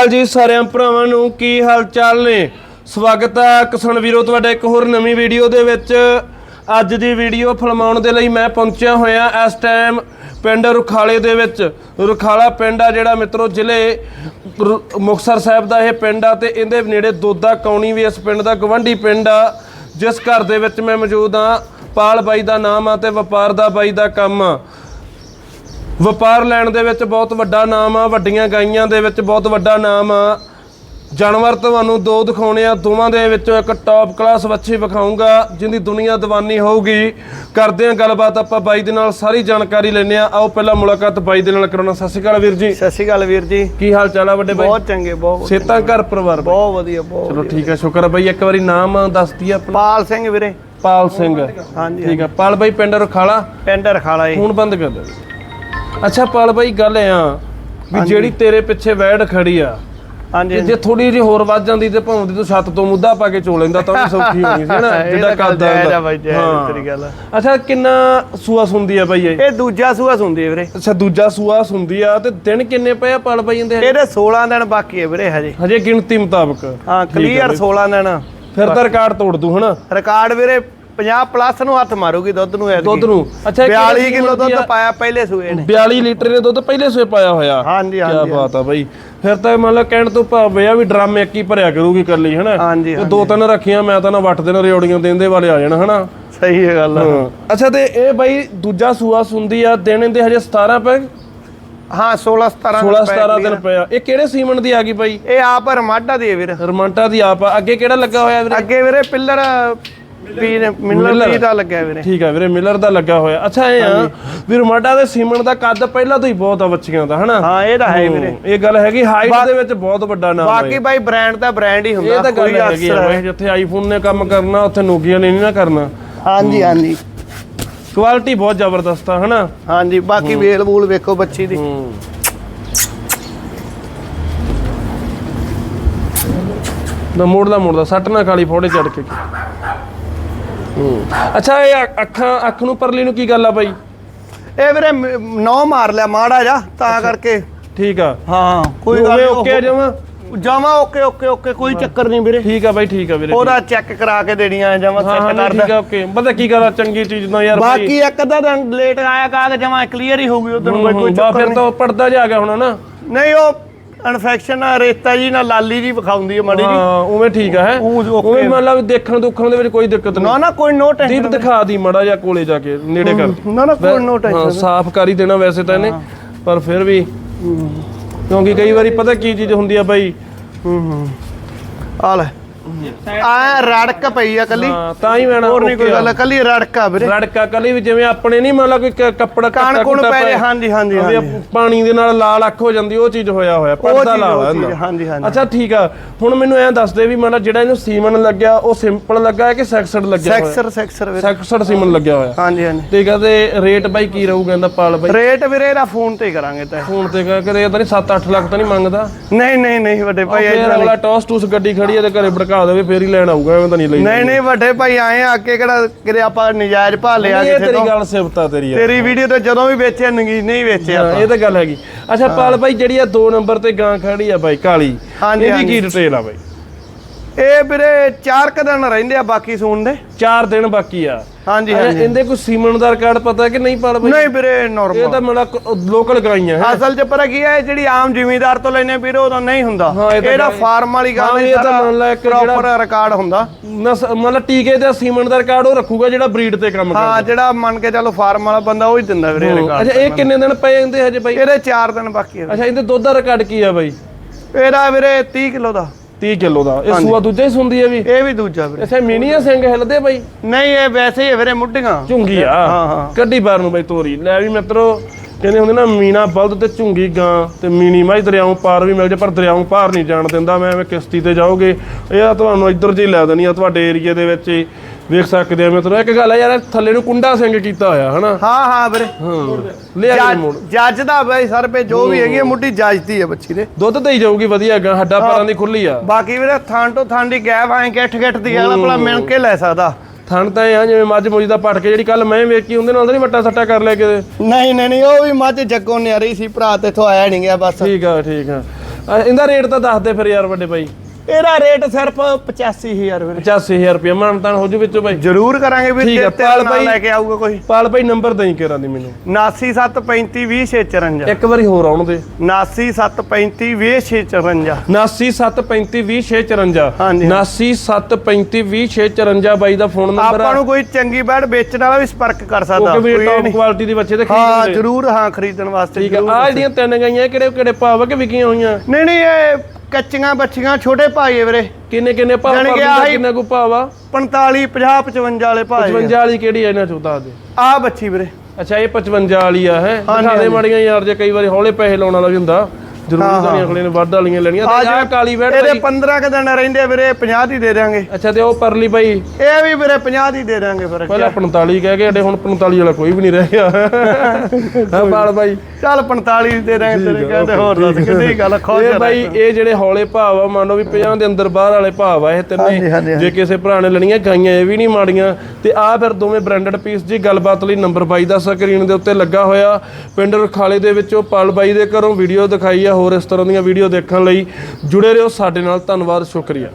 ਹਾਲ ਜੀ ਸਾਰਿਆਂ ਭਰਾਵਾਂ ਨੂੰ ਕੀ ਹਾਲ ਚਾਲ ਨੇ? ਸਵਾਗਤ ਹੈ ਕਿਸਾਨ ਵੀਰੋ, ਤੁਹਾਡਾ ਇੱਕ ਹੋਰ ਨਵੀਂ ਵੀਡੀਓ ਦੇ ਵਿੱਚ। ਅੱਜ ਦੀ ਵੀਡੀਓ ਫਿਲਮਾਉਣ ਦੇ ਲਈ ਮੈਂ ਪਹੁੰਚਿਆ ਹੋਇਆ ਇਸ ਟਾਈਮ ਪਿੰਡ ਰੁਖਾਲੇ ਦੇ ਵਿੱਚ। ਰੁਖਾਲਾ ਪਿੰਡ ਆ ਜਿਹੜਾ ਮਿੱਤਰੋ, ਜ਼ਿਲ੍ਹੇ ਰੁ- ਮੁਕਤਸਰ ਸਾਹਿਬ ਦਾ ਇਹ ਪਿੰਡ ਆ ਤੇ ਇਹਦੇ ਨੇੜੇ ਦੋਦਾ ਕੌਣੀ ਵੀ ਇਸ ਪਿੰਡ ਦਾ ਗਵੰਡੀ ਪਿੰਡ ਆ। ਜਿਸ ਘਰ ਦੇ ਵਿੱਚ ਮੈਂ ਮੌਜੂਦ ਆ ਪਾਲ ਬਾਈ ਦਾ ਨਾਮ ਆ ਤੇ ਵਪਾਰ ਦਾ ਬਾਈ ਦਾ ਕੰਮ ਆ। ਵਪਾਰ ਲੈਣ ਦੇ ਵਿੱਚ ਬਹੁਤ ਵੱਡਾ ਨਾਮ ਆ ਵੱਡੀਆਂ ਗਾਈਆਂ ਦੇ ਵਿੱਚ ਬਹੁਤ ਵੱਡਾ ਨਾਮ ਆ। ਜਾਨਵਰ ਤੁਹਾਨੂੰ ਦੋ ਦਿਖਾਉਣੇ ਆ ਦੋਵਾਂ ਦੇ ਵਿੱਚੋਂ ਇੱਕ ਟੌਪ ਕਲਾਸ ਵੱਛੀ ਵਿਖਾਉਂਗਾ ਜਿੰਦੀ ਦੁਨੀਆ ਦੀਵਾਨੀ ਹੋਊਗੀ। ਕਰਦੇ ਆ ਗੱਲਬਾਤ ਆਪਾਂ ਬਾਈ ਦੇ ਨਾਲ ਸਾਰੀ ਜਾਣਕਾਰੀ ਲੈਣੇ ਆ। ਆਓ ਪਹਿਲਾਂ ਮੁਲਾਕਾਤ ਬਾਈ ਦੇ ਨਾਲ ਕਰਾਉਣਾ। ਸਤਿ ਸ਼੍ਰੀ ਅਕਾਲ ਵੀਰ ਜੀ। ਸਤਿ ਸ਼੍ਰੀ ਅਕਾਲ ਵੀਰ ਜੀ। ਕੀ ਹਾਲ ਚਾਲ ਆ ਵੱਡੇ ਬਾਈ? ਬਹੁਤ ਚੰਗੇ ਬਹੁਤ ਸੇਤਾਂ ਘਰ ਪਰਿਵਾਰ? ਬਹੁਤ ਵਧੀਆ ਬਹੁਤ ਚਲੋ ਠੀਕ ਆ ਸ਼ੁਕਰ ਆ ਬਾਈ। ਇੱਕ ਵਾਰੀ ਨਾਮ ਦੱਸ ਦਈਏ ਆਪਣਾ। ਪਾਲ ਸਿੰਘ ਵੀਰੇ। ਪਾਲ ਸਿੰਘ। ਹਾਂਜੀ ਠੀਕ ਆ। ਪਾਲ ਬਾਈ ਪਿੰਡ ਰਖਾਲਾ? ਪਿੰਡ ਰਖਾਲਾ ਜੀ। ਫੋਨ ਬੰਦ ਕਰ ਦੇ ਅੱਛਾ ਪਾਲ ਬਾਈ ਗੱਲ ਆ ਵੀ ਜਿਹੜੀ ਤੇਰੇ ਪਿੱਛੇ ਵੈੜ ਖੜੀ ਆ ਹਾਂਜੀ ਜੇ ਥੋੜੀ ਜਿਹੀ ਹੋਰ ਵੱਧ ਜਾਂਦੀ ਤੇ ਭਾਵੇਂ ਤੂੰ ਛੱਤ ਤੋਂ ਮੁੱਦਾ ਪਾ ਕੇ ਚੋ ਲੈਂਦਾ ਤਾਂ ਉਹ ਵੀ ਸੌਖੀ ਹੋਣੀ ਸੀ ਨਾ? ਜਿਹੜਾ ਕਰਦਾ ਆ ਬਾਈ, ਹਾਂ। ਤੇਰੀ ਗੱਲ ਆ। ਅੱਛਾ ਕਿੰਨਾ ਸੂਆ ਸੁੰਦੀ ਆ ਬਾਈ ਇਹ? ਇਹ ਦੂਜਾ ਸੂਆ ਸੁੰਦੀ ਹੈ ਵੀਰੇ। ਅੱਛਾ ਦੂਜਾ ਸੂਆ ਸੁੰਦੀ ਆ ਤੇ ਦਿਨ ਕਿੰਨੇ ਪਏ ਆ ਪਾਲ ਬਾਈ ਜਾਂਦੇ ਇਹਦੇ 16 ਦਿਨ ਬਾਕੀ ਹੈ ਵੀਰੇ ਹਜੇ। ਹਜੇ ਗਿਣਤੀ ਮੁਤਾਬਕ। ਹਾਂ ਕਲੀਅਰ 16 ਦਿਨ। ਫਿਰ ਤਾਂ ਰਿਕਾਰਡ ਤੋੜ ਦੂ ਹਨਾ ਰਿਕਾਰਡ ਵੀਰੇ 50 ਪਲੱਸ ਨੂੰ ਹੱਥ ਮਾਰੂਗੀ ਦੁੱਧ ਨੂੰ ਐਤਕੀ। ਦੁੱਧ ਨੂੰ। ਅੱਛਾ ਇਹ 42 ਕਿਹੜੇ ਕਿਲੋ ਦੁੱਧ ਆ? ਪਾਇਆ ਪਹਿਲੇ ਸੂਏ ਨੇ। 42 ਲੀਟਰ ਦੇ ਦੁੱਧ ਪਹਿਲੇ ਸੂਏ ਪਾਇਆ ਹੋਇਆ। ਹਾਂਜੀ ਕੀ ਹਾਂਜੀ ਬਾਤ ਆ ਬਾਈ। ਫਿਰ ਤਾਂ ਮੰਨ ਲਓ ਕਹਿਣ ਤੋਂ ਭਾਵੇਂ ਆ ਵੀ ਡਰਮ ਇੱਕ ਹੀ ਭਰਿਆ ਕਰੂਗੀ ਇਕੱਲੀ ਹਨਾ ਹਾਂਜੀ, ਤੇ ਦੋ ਤਿੰਨ ਰੱਖੀਆਂ ਮੈਂ ਤਾਂ ਨਾ ਵੱਟ ਦੇ ਨਾ ਰਿਓੜੀਆਂ ਦੇਂਦੇ ਵਾਲੇ ਆ ਜਾਣ ਹਨਾ ਸਹੀ ਹੈ ਗੱਲ। ਅੱਛਾ ਤੇ ਇਹ ਬਾਈ ਦੂਜਾ ਸੂਆ ਸੁੰਦੀ ਆ ਦਿਨ ਦੇ ਹਜੇ 17 ਪੈ ਹਾਂ 16 17 16 17 ਦਿਨ ਪਏ ਆ। ਇਹ ਕਿਹੜੇ ਸੀਮਨ ਦੀ ਆ ਗਈ ਬਾਈ? ਇਹ ਆਪ ਰਮਾਡਾ ਦੀ ਵੀਰ। ਰਮੰਟਾ ਦੀ ਆਪ ਆ। ਅੱਗੇ ਕਿਹੜਾ ਲੱਗਾ ਹੋਇਆ ਵੀਰੇ ਅੱਗੇ ਵੀਰੇ ਪਿੱਲਰ ਮਿਲਰ ਪੀ ਦਾ ਲੱਗਿਆ ਵੀਰੇ। ਠੀਕ ਆ ਵੀਰੇ ਮਿਲਰ ਦਾ ਲੱਗਾ ਹੋਇਆ। ਅੱਛਾ ਇਹ ਆ ਵੀ ਰਮੰਟਾ ਦੇ ਸੀਮਨ ਦਾ ਕੱਦ ਪਹਿਲਾਂ ਤੋਂ ਹੀ ਬਹੁਤ ਆ ਬੱਚੀਆਂ ਦਾ ਹਨਾ? ਹਾਂ ਇਹ ਤਾਂ ਹੈ ਵੀਰੇ। ਇਹ ਗੱਲ ਹੈਗੀ ਹਾਈਟ ਦੇ ਵਿੱਚ ਬਹੁਤ ਵੱਡਾ ਨਾਮ ਹੈ। ਬਾਕੀ ਬਾਈ ਬ੍ਰਾਂਡ ਤਾਂ ਬ੍ਰਾਂਡ ਹੀ ਹੁੰਦਾ ਇਹ ਤਾਂ ਗੱਲ ਕੋਈ ਹੈਗੀ ਆ ਅਸਰ- ਬਾਈ ਜਿੱਥੇ ਆਈਫੋਨ ਨੇ ਕੰਮ ਕਰਨਾ ਉੱਥੇ ਨੋਕੀਆ ਨੇ ਨਹੀਂ ਨਾ ਕਰਨਾ। ਹਾਂਜੀ ਹਾਂਜੀ। ਕੁਆਲਿਟੀ ਬਹੁਤ ਜ਼ਬਰਦਸਤ ਆ ਹਨਾ? ਹਾਂਜੀ ਬਾਕੀ ਵੇਲ ਵੂਲ ਵੇਖੋ ਬੱਚੀ ਦੀ। ਨਾ ਮੋੜਦਾ ਮੋੜਦਾ ਸੱਟ ਨਾ ਖਾਲੀ ਫੋੜੇ ਚੜ ਕੇ। ਅੱਛਾ ਇਹ ਅੱਖ- ਅੱਖਾਂ ਅੱਖ ਨੂੰ ਪਰਲੀ ਨੂੰ ਕੀ ਗੱਲ ਆ ਬਾਈ? ਇਹ ਵੀਰੇ ਨੌ ਮਾਰ ਲਿਆ ਮਾੜਾ ਜਾ ਤਾਂ ਕਰਕੇ। ਠੀਕ ਆ। ਹਾਂ ਕੋਈ ਗੱਲ ਓਕੇ ਜਮਾ? ਜਾਵਾ ਓਕੇ ਓਕੇ ਓਕੇ ਕੋਈ ਚੱਕਰ ਨਹੀਂ ਵੀਰੇ। ਠੀਕ ਆ ਬਾਈ ਠੀਕ ਆ ਵੀਰੇ ਉਹਦਾ ਚੈੱਕ ਕਰਾ ਕੇ ਦੇਣੀਆਂ ਜਾਵਾ ਹਾਂ ਹਾਂ ਚੈੱਕ ਨਹੀਂ, ਠੀਕ ਕਰਦਾ ਆ ਓਕੇ। ਪਤਾ ਕੀ ਗੱਲ ਆ ਚੰਗੀ ਚੀਜ਼ ਨਾ ਯਾਰ ਬਾਈ। ਬਾਕੀ ਇੱਕ ਅੱਧਾ ਦਿਨ ਲੇਟ ਆਇਆ ਕਾ ਕੇ ਜਾਵਾ ਕਲੀਅਰ ਹੀ ਹੋਊਗੀ ਉਦੋਂ ਹੂੰ, ਕੋਈ ਕੋਈ ਹੂੰ, ਬਾ ਚੱਕਰ ਫਿਰ ਨਹੀਂ ਤਾਂ ਪਰਦਾ ਜਾ ਗਿਆ ਹੋਣਾ ਨਾ। ਨਹੀਂ ਉਹ ਇਨਫੈਕਸ਼ਨ ਆ ਰੇਤਾ ਜੀ ਨਾਲ ਲਾਲੀ ਜੀ ਵਿਖਾਉਂਦੀ ਹੈ ਮੜੀ ਜੀ। ਹਾਂ ਉਵੇਂ ਠੀਕ ਆ ਹੈ? ਉਹ okay। ਉਵੇਂ ਮਤਲਬ ਦੇਖਣ ਦੁੱਖਣ ਦੇ ਵਿੱਚ ਕੋਈ ਦਿੱਕਤ ਨਹੀਂ। ਨਾ ਨਾ ਕੋਈ ਨੋ ਦੀਪ ਟੈਨਸ਼ਨ ਦਿਖਾ ਦੀ ਮੜਾ ਜਾਂ ਕੋਲੇ ਜਾ ਕੇ ਨੇੜੇ ਕਰ। ਨਾ ਨਾ ਕੋਈ ਨੋ ਹਾਂ ਟੈਨਸ਼ਨ ਸਾਫ਼ ਕਰ ਹੀ ਦੇਣਾ ਵੈਸੇ ਤਾਂ ਇਹਨੇ ਪਰ ਫਿਰ ਵੀ ਕਿਉਂਕਿ ਕਈ ਵਾਰੀ ਪਤਾ ਕੀ ਚੀਜ਼ ਹੁੰਦੀ ਆ ਬਾਈ? ਹੂੰ ਹੂੰ। ਆ ਲੈ। ਆ ਰੜਕ ਪਈ ਆ ਕੱਲੀ। ਹਾਂ ਤਾਂ ਹੀ ਮੈਣਾ ਹੋਰ ਨਹੀਂ ਕੋਈ ਗੱਲ ਕੱਲੀ ਰੜਕ ਆ ਵੀਰੇ। ਰੜਕਾ ਕਲੀ ਵੀ ਜਿਵੇਂ ਆਪਣੇ ਨਹੀਂ ਮੰਨ ਲਾ ਕੋਈ ਕੱਪੜਾ ਕਾਣ ਕੁਣ ਪੈ। ਰਹੇ ਹਾਂਜੀ ਹਾਂਜੀ ਪਾਣੀ ਦੇ ਨਾਲ ਲਾਲ ਅੱਖ ਹੋ ਜਾਂਦੀ ਉਹ ਚੀਜ਼ ਹੋਇਆ ਹੋਇਆ ਪਰਦਾ ਲਾਲ। ਹਾਂਜੀ ਹਾਂਜੀ। ਅੱਛਾ ਠੀਕ ਆ। ਹੁਣ ਮੈਨੂੰ ਐਂ ਦੱਸ ਦੇ ਵੀ ਮੰਨ ਲਾ ਜਿਹੜਾ ਇਹਨੂੰ ਸੀਮਨ ਲੱਗਿਆ ਉਹ ਸਿੰਪਲ ਲੱਗਾ ਹੈ ਕਿ ਸੈਕਸਡ ਲੱਗਿਆ ਹੋਇਆ? ਸੈਕਸਰ ਸੈਕਸਰ ਵੀਰੇ। ਸੈਕਸਡ ਸੀਮਨ ਲੱਗਿਆ ਹੋਇਆ। ਹਾਂਜੀ ਹਾਂਜੀ। ਤੇ ਕਹਿੰਦੇ ਰੇਟ ਬਾਈ ਕੀ ਰਹੂਗਾ ਇਹਦਾ ਪਾਲ ਬਾਈ? ਰੇਟ ਵੀਰੇ ਇਹਦਾ ਫੋਨ ਤੇ ਕਰਾਂਗੇ ਤਾਂ। ਫੋਨ ਤੇ ਕਦੇ ਤਾਂ ਨਹੀਂ 7-8 ਲੱਖ ਤਾਂ ਨਹੀਂ ਮੰਗਦਾ? ਨਹੀਂ ਨਹੀਂ ਨਹੀਂ ਵੱਡੇ ਭਾਈ ਅਗਲਾ ਟੌਸ ਟੂਸ ਗੱਡੀ ਖੜੀ ਹੈ ਤੇ ਘਰੇ ਭੜਕਾ ਦੇਵੇ ਫੇਰ ਹੀ ਲੈਣ ਆਊਗਾ ਐਵੇਂ ਤਾਂ ਨਹੀਂ ਲਈ ਨਹੀਂ ਨਹੀਂ ਵੱਡੇ ਭਾਈ ਆਏ ਆ ਅੱਗੇ ਕਿਹੜਾ ਕਿਤੇ ਆਪਾਂ ਨਜਾਇਜ਼ ਭਾ ਲਿਆ ਇਹ ਕਿਸੇ ਤੇਰੀ ਤੋਂ। ਗੱਲ ਸਿਫਤਾ ਤੇਰੀ ਆ ਤੇਰੀ ਵੀਡੀਓ ਤੇ ਜਦੋਂ ਵੀ ਵੇਚਿਆ ਨਗੀ ਨਹੀਂ ਵੇਚਿਆ ਹਾਂ, ਇਹ ਤਾਂ ਗੱਲ ਹੈਗੀ। ਅੱਛਾ ਪਾਲ ਬਾਈ ਜਿਹੜੀ ਆ 2 ਨੰਬਰ ਤੇ ਗਾਂ ਖੜੀ ਆ ਬਾਈ ਕਾਲੀ ਹਾਂਜੀ, ਇਹਦੀ ਕੀ ਹਾਂਜੀ। ਡਿਟੇਲ ਆ ਬਾਈ? ਇਹ ਵੀਰੇ ਚਾਰ ਕੁ ਦਿਨ ਰਹਿੰਦੇ ਆ ਬਾਕੀ ਸੂਣ ਦੇ। 4 ਦਿਨ ਬਾਕੀ ਆ। ਹਾਂਜੀ ਹਾਂਜੀ। ਇਹਦੇ ਕੋਈ ਸੀਮਨ ਦਾ ਰਿਕਾਰਡ ਪਤਾ ਕਿ ਨਹੀਂ ਪਾਲ ਬਾਈ? ਨਹੀਂ ਵੀਰੇ ਇਹ ਨਾਰਮਲ ਤਾਂ ਮੇਰਾ ਲੋਕਲ ਗਾਈਆਂ ਹੈ। ਅਸਲ ਚ ਪਰ ਕੀ ਹੈ ਇਹ ਜਿਹੜੀ ਆਮ ਜ਼ਿਮੀਂਦਾਰ ਤੋਂ ਲੈਨੇ ਵੀਰੇ ਉਹਦਾ ਨਹੀਂ ਹੁੰਦਾ। ਹਾਂ, ਇਹ ਇਹਦਾ ਫਾਰਮ ਵਾਲੀ ਹਾਂ, ਗੱਲ ਇਹ ਨਹੀਂ ਤਾਂ ਮੰਨ ਲੈ ਇੱਕ ਜਿਹੜਾ- ਪ੍ਰੋਪਰ ਰਿਕਾਰਡ ਹੁੰਦਾ। ਮਤਲਬ ਟੀਕੇ ਤੇ ਸੀਮਨ ਦਾ ਰਿਕਾਰਡ ਉਹ ਰੱਖੂਗਾ ਜਿਹੜਾ ਬਰੀਡ ਤੇ ਕੰਮ ਕਰਦਾ। ਹਾਂ ਜਿਹੜਾ ਮੰਨ ਕੇ ਚੱਲੋ ਫਾਰਮ ਵਾਲਾ ਬੰਦਾ ਉਹ ਹੀ ਦਿੰਦਾ ਵੀਰੇ ਰਿਕਾਰਡ ਅੱਛਾ ਇਹ ਕਿੰਨੇ ਦਿਨ ਪਏ ਜਾਂਦੇ ਹਜੇ ਬਾਈ? ਇਹਦੇ 4 ਦਿਨ ਬਾਕੀ ਹੈ ਅੱਛਾ ਇਹਦੇ ਦੁੱਧ ਦਾ ਰਿਕਾਰਡ ਕੀ ਆ ਬਾਈ? ਇਹਦਾ ਵੀਰੇ 30 ਕਿਲੋ ਦਾ। 30 ਕਿਲੋ ਦਾ। ਇਹ ਸੂਆ ਦੂਜਾ ਹੀ ਸੁੰਦੀ ਹੈ ਵੀ। ਇਹ ਵੀ ਦੂਜਾ ਵੀਰੇ। ਇੱਥੇ ਮਿਨੀਆ ਸਿੰਘ ਹਿਲਦੇ ਬਾਈ। ਨਹੀਂ ਇਹ ਵੈਸੇ ਹੀ ਹੈ ਵੀਰੇ ਮੁੱਢੀਆਂ। ਝੁੰਗੀ ਆ। ਹਾਂ, ਹਾਂ। ਕੱਢੀ ਬਾਰ ਨੂੰ ਬਾਈ ਤੋਰੀ। ਲੈ ਵੀ ਮਿੱਤਰੋ ਕਹਿੰਦੇ ਹੁੰਦੇ ਨਾ ਮੀਨਾ ਬਲਦ ਤੇ ਝੁੰਗੀ ਗਾਂ ਤੇ ਮੀਨੀ ਮਾਈ ਦਰਿਆਓਂ ਪਾਰ ਵੀ ਮਿਲ ਜੇ ਪਰ ਦਰਿਆਓਂ ਪਾਰ ਨਹੀਂ ਜਾਣ ਦਿੰਦਾ। ਮੈਂ ਐਵੇਂ ਕਿਸ਼ਤੀ ਤੇ ਜਾਓਗੇ ਇਹ ਆ ਤੁਹਾਨੂੰ ਇੱਧਰ ਜੀ ਲੈ ਦੇਣੀ ਆ ਤੁਹਾਡੇ ਏਰੀਏ ਦੇ ਵਿੱਚ ਹੀ। ਵੇਖ ਸਕਦੇ ਆ ਮਿੱਤਰੋ ਇੱਕ ਗੱਲ ਆ ਯਾਰ ਥੱਲੇ ਨੂੰ ਕੁੰਡਾ ਸਿੰਘ ਕੀਤਾ ਹੋਇਆ ਹਨਾ? ਹਾਂ ਹਾਂ ਵੀਰੇ। ਹਾਂ ਮੋੜ। ਜੱਜ- ਦਾ ਬਾਈ ਸਰ ਪੇ ਜੋ ਵੀ ਹੈਗੀ ਮੁੱਢੀ ਜੱਜਦੀ ਹੈ ਬੱਚੀ ਦੇ। ਦੁੱਧ ਦੇਈ ਜਾਊਗੀ ਵਧੀਆ ਗਾ ਹੱਡਾ ਪਾਰਾਂ ਦੀ ਖੁੱਲੀ ਆ। ਬਾਕੀ ਵੀਰੇ ਥਾਂ ਤੋਂ ਥਾਂ ਦੀ ਗੈਪ ਐਂ ਗਿੱਠ ਗਿੱਠ ਦੀ ਅਗਲਾ ਭਲਾ ਮਿਣ ਕੇ ਲੈ ਸਕਦਾ। ਥਣ ਤਾਂ ਆ ਜਿਵੇਂ ਮੱਝ ਮੁੱਝ ਦਾ ਪਟ ਕੇ ਜਿਹੜੀ ਕੱਲ ਮੈਂ ਵੇਖੀ ਉਹਦੇ ਨਾਲ ਤਾਂ ਨਹੀਂ ਵੱਟਾ ਸੱਟਾ ਕਰ ਲਿਆ ਕਿਤੇ। ਨਹੀਂ ਨਹੀਂ ਨਹੀਂ ਉਹ ਵੀ ਮੱਝ ਜੱਗੋਂ ਨਿਆਰੀ ਸੀ ਭਰਾ ਤੇ ਇਥੋਂ ਆਇਆ ਨਹੀਂ ਗਿਆ ਬਸ। ਠੀਕ ਆ ਠੀਕ ਆ। ਇਹਦਾ ਰੇਟ ਤਾਂ ਦੱਸ ਦੇ ਫਿਰ ਯਾਰ ਵੱਡੇ ਬਾਈ। ਇਹਦਾ ਰੇਟ ਸਿਰਫ 85000 ਵੀਰੇ। 85000 ਰੁਪਏ ਮਾਨਤਾਨ ਹੋ ਜੂ ਵਿੱਚੋਂ ਬਾਈ। ਜ਼ਰੂਰ ਕਰਾਂਗੇ ਵੀ ਠੀਕ ਤੇ ਪਾਲ। ਲੈ ਕੇ ਆਊਗਾ ਕੋਈ। ਪਾਲ ਬਾਈ ਨੰਬਰ ਦੇਈ ਕਰਾਂ ਦੀ ਮੈਨੂੰ। 99735205654 ਇੱਕ ਵਾਰੀ ਹੋਰ ਆਉਣ ਦੇ। 99735205654 99735205654 ਹਾਂਜੀ। 99735205654 ਬਾਈ ਦਾ ਫੋਨ ਨੰਬਰ ਆਪਾਂ ਨੂੰ ਕੋਈ ਚੰਗੀ ਬੈਡ ਵੇਚਣ ਵਾਲਾ ਵੀ ਸੰਪਰਕ ਕਰ ਸਕਦਾ। ਕੋਈ ਇਹ ਟੌਪ। ਕੁਆਲਿਟੀ ਦੀ ਬੱਚੇ ਤੇ ਹਾਂ ਖਰੀਦ ਜ਼ਰੂਰ ਹਾਂ ਖਰੀਦਣ ਵਾਸਤੇ ਠੀਕ ਆ। ਜਿਹੜੀਆਂ ਤਿੰਨ ਗਈਆਂ ਕਿਹੜੇ ਕਿਹੜੇ ਭਾਵ ਆ ਕਿ ਵਿਕੀਆਂ ਹੋਈਆਂ? ਨਹੀਂ ਨਹੀਂ ਇਹ ਕੱਚੀਆਂ ਬੱਚੀਆਂ ਛੋਟੇ ਭਾਈ ਵੀਰੇ। ਕਿੰਨੇ ਕਿੰਨੇ ਭਾਵ ਜਾਣੀ ਕਿ ਪਰਲੀ ਦਾ ਆਹੀ- ਕਿੰਨਾ ਕੋ ਭਾਵ ਆ 45 50 55 ਵਾਲੇ ਭਾਈ 55 ਵਾਲੀ ਕਿਹੜੀ ਆ ਇਹਨਾਂ ਚੋਂ ਦੱਸ ਦੇ ਆ ਬੱਚੀ ਵੀਰੇ। ਅੱਛਾ ਇਹ 55 ਵਾਲੀ ਆ ਹੈ? ਹਾਂਜੀ, ਦਿਖਾ ਦੇ ਹਾਂਜੀ। ਮਾੜੀਆਂ ਯਾਰ ਜੇ ਕਈ ਵਾਰੀ ਹੌਲੇ ਪੈਸੇ ਲਾਉਣ ਵਾਲਾ ਵੀ ਹੁੰਦਾ। ਜ਼ਰੂਰੀ ਤਾਂ ਨਹੀਂ ਅਗਲੇ ਨੇ ਵੱਧ ਵਾਲੀਆਂ ਲੈਣੀਆਂ ਤੇ ਆਹ ਕਾਲੀ ਵੈਟ ਇਹਦੇ 15 ਕ ਦਿਨ ਰਹਿੰਦੇ ਵੀਰੇ 50 ਦੀ ਦੇ ਦਾਂਗੇ ਅੱਛਾ ਤੇ ਉਹ ਪਰਲੀ ਬਾਈ। ਇਹ ਵੀ ਵੀਰੇ 50 ਦੀ ਦੇ ਦਾਂਗੇ ਫਿਰ ਪਹਿਲਾਂ 45 ਕਹਿ ਕੇ ਸਾਡੇ ਹੁਣ 45 ਵਾਲਾ ਕੋਈ ਵੀ ਨਹੀਂ ਰਹਿ ਗਿਆ। ਹਾਂ ਬਾਲ ਬਾਈ। ਚੱਲ 45 ਦੀ ਦੇ ਦਾਂਗੇ ਤੇਰੇ ਕਹਿੰਦੇ ਹੋਰ ਦੱਸ ਕਿੰਨੀ ਗੱਲ ਖੁਸ਼ ਇਹ ਬਾਈ ਇਹ ਜਿਹੜੇ ਹੌਲੇ ਭਾਵ ਆ ਮੰਨ ਲਓ ਵੀ 50 ਦੇ ਅੰਦਰ ਬਾਹਰ ਵਾਲੇ ਭਾਵ ਆ ਇਹ ਤਿੰਨੇ। ਜੇ ਕਿਸੇ ਭਰਾ ਨੇ ਲੈਣੀਆਂ ਗਾਈਆਂ ਇਹ ਵੀ ਨਹੀਂ ਮਾੜੀਆਂ। ਤੇ ਆ ਫਿਰ ਦੋਵੇਂ ਬ੍ਰਾਂਡਡ ਪੀਸ ਜੀ ਗੱਲਬਾਤ ਲਈ ਨੰਬਰ ਬਾਈ ਦਾ ਸਕਰੀਨ ਦੇ ਉੱਤੇ ਲੱਗਾ ਹੋਇਆ। ਪਿੰਡ ਰਖਾਲੇ ਦੇ ਵਿੱਚੋਂ ਪਾਲ ਬਾਈ ਦੇ ਘਰੋਂ ਵੀਡੀਓ ਦਿਖਾਈ ਆ ਹੋਰ ਇਸ ਤਰ੍ਹਾਂ ਦੀਆਂ ਵੀਡੀਓ ਦੇਖਣ ਲਈ ਜੁੜੇ ਰਹੋ। ਸਾਡੇ ਨਾਲ ਧੰਨਵਾਦ ਸ਼ੁਕਰੀਆ।